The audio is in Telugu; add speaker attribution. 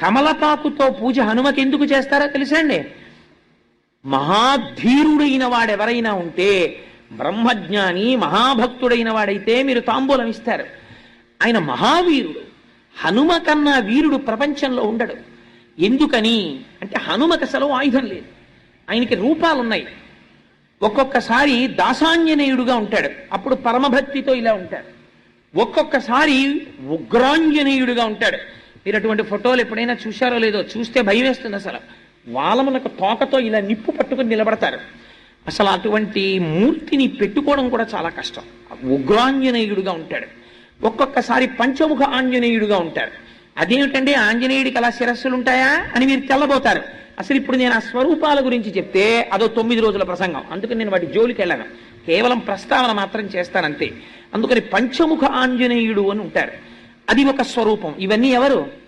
Speaker 1: కమలపాకుతో పూజ హనుమకి ఎందుకు చేస్తారో తెలుసండి? మహాధీరుడైన వాడెవరైనా ఉంటే బ్రహ్మజ్ఞాని మహాభక్తుడైన వాడైతే మీరు తాంబూలం ఇస్తారు. ఆయన మహావీరుడు హనుమ కన్నా వీరుడు ప్రపంచంలో ఉండడు. ఎందుకని? అంటే హనుమకి అసలు ఆయుధం లేదు. ఆయనకి రూపాలు ఉన్నాయి ఒక్కొక్కసారి దాసాంజనేయుడుగా ఉంటాడు. అప్పుడు పరమభక్తితో ఇలా ఉంటాడు. ఒక్కొక్కసారి ఉగ్రాంజనేయుడుగా ఉంటాడు. మీరు అటువంటి ఫోటోలు ఎప్పుడైనా చూశారో లేదో చూస్తే భయం వేస్తుంది అసలు. వాళ్ళమునకు తోకతో ఇలా నిప్పు పట్టుకుని నిలబడతారు. అసలు అటువంటి మూర్తిని పెట్టుకోవడం కూడా చాలా కష్టం. ఉగ్రాంజనేయుడుగా ఉంటాడు. ఒక్కొక్కసారి పంచముఖ ఆంజనేయుడుగా ఉంటాడు అదేమిటంటే ఆంజనేయుడికి అలా శిరస్సులు ఉంటాయా అని మీరు తెల్లబోతారు. అసలు ఇప్పుడు నేను ఆ స్వరూపాల గురించి చెప్తే అదో తొమ్మిది రోజుల ప్రసంగం. అందుకని నేను వాటి జోలికి వెళ్ళాను. కేవలం ప్రస్తావన మాత్రం చేస్తానంతే. అందుకని పంచముఖ ఆంజనేయుడు అని ఉంటారు. అది ఒక స్వరూపం. ఇవన్నీ ఎవరు?